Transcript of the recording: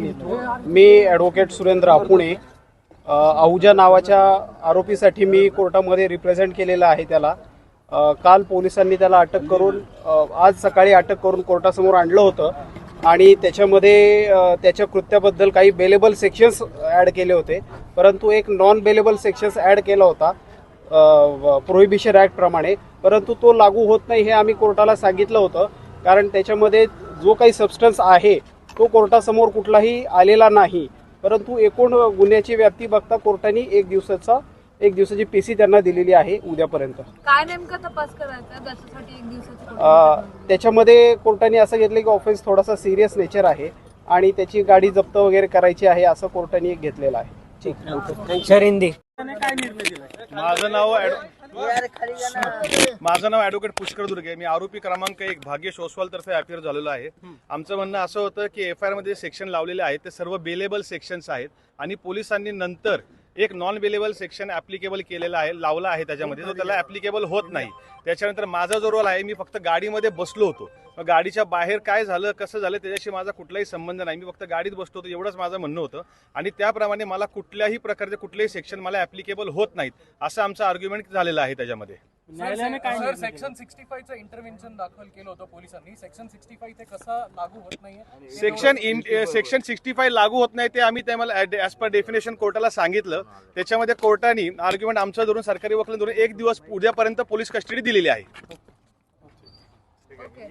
मी advocate Surendra आपुणे आहुजा नावाच्या आरोपीसाठी मी कोर्टामध्ये रिप्रेझेंट केलेलं आहे त्याला. काल पोलिसांनी त्याला अटक करून आज सकाळी अटक करून कोर्टासमोर आणलं होतं. आणि त्याच्यामध्ये त्याच्या कृत्याबद्दल काही बेलेबल सेक्शन्स ॲड केले होते. परंतु एक नॉन बेलेबल सेक्शन्स ॲड केला होता प्रोहिबिशन ॲक्ट प्रमाणे. परंतु तो लागू होत नाही हे आम्ही कोर्टाला सांगितलं होतं. कारण त्याच्यामध्ये जो काही सबस्टन्स आहे तो कोर्टासमोर कुठलाही आलेला नाही. परंतु एकूण गुन्ह्याची व्याप्ती बघता कोर्टाने एक दिवसाचा एक दिवसाची पीसी त्यांना दिलेली आहे उद्यापर्यंत. काय नेमका तपास करायचा? दिली. त्याच्यामध्ये कोर्टाने असं घेतलं की ऑफेन्स थोडासा सिरियस नेचर आहे आणि त्याची गाडी जप्त वगैरे करायची आहे असं कोर्टाने एक घेतलेलं आहे. शरिंदी. माझं नाव माझं नाव ॲडव्होकेट पुष्कर दुर्गे. मी आरोपी क्रमांक एक भाग्येश ओसवाल तर्फे अपियर झालेलो आहे. आमचं म्हणणं असं होतं की एफ आयमध्ये सेक्शन लावलेले आहेत. ते सर्व बेलेबल सेक्शन्स आहेत. आणि पोलिसांनी नंतर एक नॉन बेलेबल सेक्शन ऍप्लिकेबल केलेला आहे लावला आहे त्याच्यामध्ये. तो त्याला ऍप्लिकेबल होत नाही. त्याच्यानंतर माझा जो रोल आहे मी फक्त गाडीमध्ये बसलो होतो. मग गाडीच्या बाहेर काय झालं कसं झालं त्याच्याशी माझा कुठलाही संबंध नाही. मी फक्त गाडीत बसतो होतो एवढंच माझं म्हणणं होतं. आणि त्याप्रमाणे मला कुठल्याही प्रकारचे कुठलेही सेक्शन मला ऍप्लिकेबल होत नाहीत असं आमचं आर्ग्युमेंट झालेलं आहे त्याच्यामध्ये. सर सेक्शन सिक्स्टी फाईव्हचं इंटरव्हेन्शन दाखल केलं होतं पोलिसांनी. सेक्शन सिक्स्टी फाईव्ह ते कसं लागू होत नाहीये? Section in section sixty five लागू होत नाही ते आम्ही त्याला ऍज पर डेफिनेशन कोर्टाला सांगितलं. त्याच्यामध्ये कोर्टाने आर्ग्युमेंट आमचं धरून सरकारी वकील धरून एक दिवस उद्यापर्यंत पोलीस कस्टडी दिलेली आहे. ओके